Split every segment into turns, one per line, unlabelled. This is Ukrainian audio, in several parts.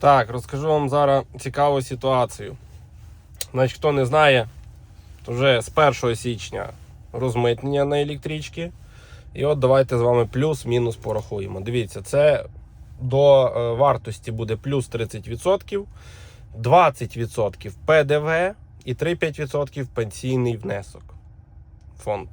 Так, розкажу вам зараз цікаву ситуацію. Значить, хто не знає, то вже з 1 січня розмитнення на електрички. І от давайте з вами плюс-мінус порахуємо. Дивіться, це до е, вартості буде плюс 30%, 20% ПДВ і 3-5% пенсійний внесок. Фонд.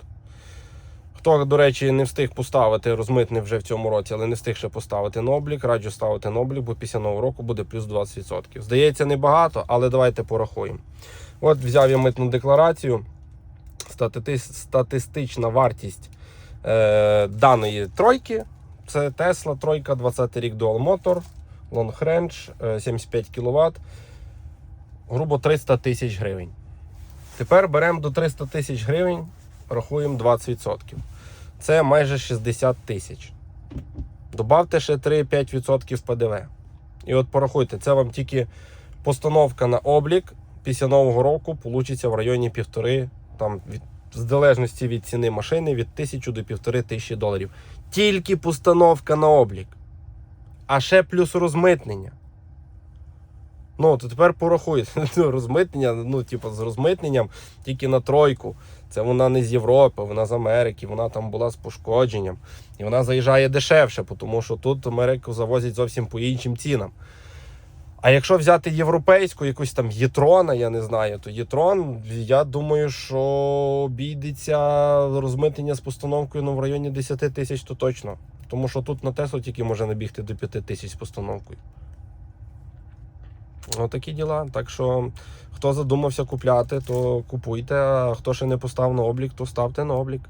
Хто, до речі, не встиг поставити, розмитний вже в цьому році, але не встиг ще поставити на облік, раджу ставити на облік, бо після нового року буде плюс 20%. Здається, небагато, але давайте порахуємо. От взяв я митну декларацію. Статистична вартість е, даної тройки. Це Tesla тройка, 20 рік Dual Motor, Long Range, е, 75 кВт, грубо 300 тисяч гривень. Тепер беремо до 300 тисяч гривень, рахуємо 20%. Це майже 60 тисяч. Добавте ще 3-5% ПДВ. І от порахуйте, це вам тільки постановка на облік після нового року получиться в районі півтори, там від, в залежності від ціни машини від 1000 до півтори тисячі доларів. Тільки постановка на облік. А ще плюс розмитнення. Ну, то тепер порахуйте. Ну, Розмитнення, ну, типу, з розмитненням тільки на тройку. Це вона не з Європи, вона з Америки, вона там була з пошкодженням. І вона заїжджає дешевше, тому що тут Америку завозять зовсім по іншим цінам. А якщо взяти європейську, якусь там Єтрона, я не знаю, то Єтрон, я думаю, що обійдеться розмитнення з постановкою ну, в районі 10 тисяч, то точно. Тому що тут на Теслу тільки може набігти до 5 тисяч з постановкою. Отакі діла. Так що, хто задумався купляти, то купуйте, а хто ще не постав на облік, то ставте на облік.